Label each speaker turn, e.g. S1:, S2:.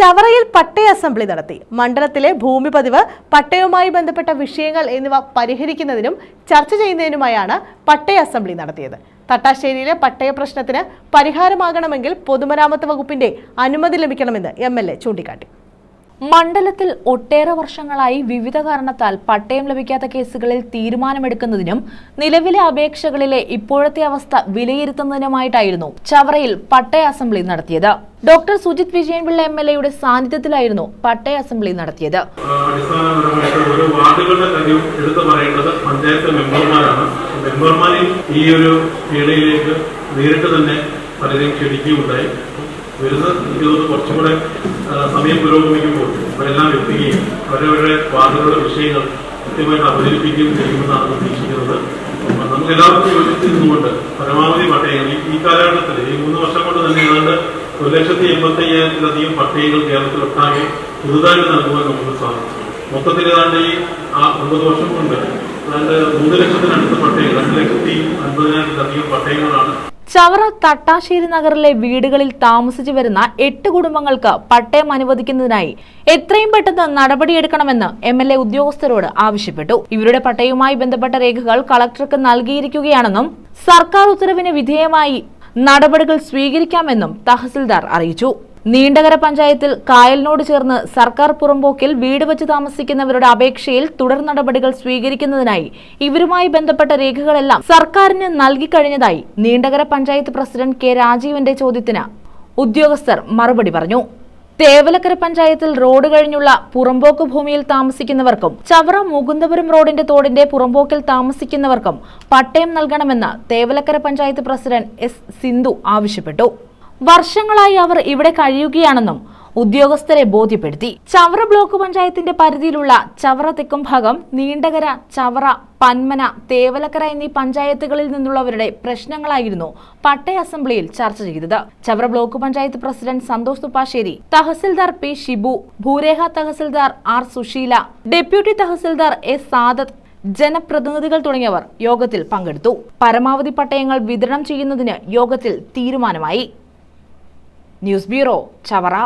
S1: ചവറയിൽ പട്ടയ അസംബ്ലി നടത്തി. മണ്ഡലത്തിലെ ഭൂമി പതിവ് പട്ടയവുമായി ബന്ധപ്പെട്ട വിഷയങ്ങൾ എന്നിവ പരിഹരിക്കുന്നതിനും ചർച്ച ചെയ്യുന്നതിനുമായാണ് പട്ടയ അസംബ്ലി നടത്തിയത്. തട്ടാശ്ശേരിയിലെ പട്ടയ പ്രശ്നത്തിന് പരിഹാരമാകണമെങ്കിൽ പൊതുമരാമത്ത് വകുപ്പിന്റെ അനുമതി ലഭിക്കണമെന്ന് എം ചൂണ്ടിക്കാട്ടി.
S2: മണ്ഡലത്തിൽ ഒട്ടേറെ വർഷങ്ങളായി വിവിധ കാരണത്താൽ പട്ടയം ലഭിക്കാത്ത കേസുകളിൽ തീരുമാനമെടുക്കുന്നതിനും നിലവിലെ അപേക്ഷകളിലെ ഇപ്പോഴത്തെ അവസ്ഥ വിലയിരുത്തുന്നതിനുമായിട്ടായിരുന്നു ചവറയിൽ പട്ടയ അസംബ്ലി നടത്തിയത്. Doctor Sujith Vijayanpillai M L എയുടെ സാന്നിധ്യത്തിലായിരുന്നു പട്ടയ അസംബ്ലി നടത്തിയത്.
S3: നേരിട്ട് തന്നെ പലരെയും ക്ഷണിക്കുകയുണ്ടായി. വരുന്ന എനിക്ക് തോന്നുന്നു കുറച്ചും കൂടെ സമയം പുരോഗമിക്കുമ്പോൾ അവരെല്ലാം എത്തുകയും അവരവരുടെ വാർത്തകളുടെ വിഷയങ്ങൾ കൃത്യമായിട്ട് അവതരിപ്പിക്കുകയും ചെയ്യുമെന്നാണ് പ്രതീക്ഷിക്കുന്നത്. നമുക്ക് എല്ലാവർക്കും യോജിച്ചിരുന്നുകൊണ്ട് പരമാവധി പട്ടയങ്ങൾ ഈ കാലഘട്ടത്തിൽ ഈ മൂന്ന് വർഷം കൊണ്ട് തന്നെ ഏതാണ്ട് ഒരു ലക്ഷത്തി എൺപത്തി അയ്യായിരത്തിലധികം പട്ടയങ്ങൾ കേരളത്തിലൊട്ടാകെ പുതുതായിട്ട് നൽകുവാൻ നമുക്ക് സാധിച്ചു. മൊത്തത്തിൽ ഏതാണ്ട് ഈ ആ ഒമ്പത് വർഷം കൊണ്ട് ഏതാണ്ട് മൂന്ന് ലക്ഷത്തിനടുത്ത് പട്ടയങ്ങൾ രണ്ട് ലക്ഷത്തി അൻപതിനായിരത്തിലധികം പട്ടയങ്ങളാണ്
S2: ചവറ തട്ടാശ്ശേരി നഗറിലെ വീടുകളിൽ താമസിച്ചു വരുന്ന എട്ട് കുടുംബങ്ങൾക്ക് പട്ടയം അനുവദിക്കുന്നതിനായി എത്രയും പെട്ടെന്ന് നടപടിയെടുക്കണമെന്ന് എം എൽ എ ഉദ്യോഗസ്ഥരോട് ആവശ്യപ്പെട്ടു. ഇവരുടെ പട്ടയവുമായി ബന്ധപ്പെട്ട രേഖകൾ കളക്ടർക്ക് നൽകിയിരിക്കുകയാണെന്നും സർക്കാർ ഉത്തരവിന് വിധേയമായി നടപടികൾ സ്വീകരിക്കാമെന്നും തഹസിൽദാർ അറിയിച്ചു. നീണ്ടകര പഞ്ചായത്തിൽ കായലിനോട് ചേർന്ന് സർക്കാർ പുറമ്പോക്കിൽ വീട് വച്ച് താമസിക്കുന്നവരുടെ അപേക്ഷയിൽ തുടർ നടപടികൾ സ്വീകരിക്കുന്നതിനായി ഇവരുമായി ബന്ധപ്പെട്ട രേഖകളെല്ലാം സർക്കാരിന് നൽകിക്കഴിഞ്ഞതായി നീണ്ടകര പഞ്ചായത്ത് പ്രസിഡന്റ് കെ രാജീവിന്റെ ചോദ്യത്തിന് ഉദ്യോഗസ്ഥർ മറുപടി പറഞ്ഞു. തേവലക്കര പഞ്ചായത്തിൽ റോഡ് കഴിഞ്ഞുള്ള പുറമ്പോക്ക് ഭൂമിയിൽ താമസിക്കുന്നവർക്കും ചവറ മുകുന്ദപുരം റോഡിന്റെ തോടിന്റെ പുറമ്പോക്കിൽ താമസിക്കുന്നവർക്കും പട്ടയം നൽകണമെന്ന് തേവലക്കര പഞ്ചായത്ത് പ്രസിഡന്റ് എസ് സിന്ധു ആവശ്യപ്പെട്ടു. വർഷങ്ങളായി അവർ ഇവിടെ കഴിയുകയാണെന്നും ഉദ്യോഗസ്ഥരെ ബോധ്യപ്പെടുത്തി. ചവറ ബ്ലോക്ക് പഞ്ചായത്തിന്റെ പരിധിയിലുള്ള ചവറ തെക്കും ഭാഗം നീണ്ടകര ചവറ പന്മന തേവലക്കര എന്നീ പഞ്ചായത്തുകളിൽ നിന്നുള്ളവരുടെ പ്രശ്നങ്ങളായിരുന്നു പട്ടയ അസംബ്ലിയിൽ ചർച്ച ചെയ്തത്. Chavara block panchayat president Santhosh Thuppassery tahsildar P Shibu ഭൂരേഖ tahsildar R Susheela deputy tahsildar S Sadath ജനപ്രതിനിധികൾ തുടങ്ങിയവർ യോഗത്തിൽ പങ്കെടുത്തു. പരമാവധി പട്ടയങ്ങൾ വിതരണം ചെയ്യുന്നതിന് യോഗത്തിൽ തീരുമാനമായി. News bureau Chavara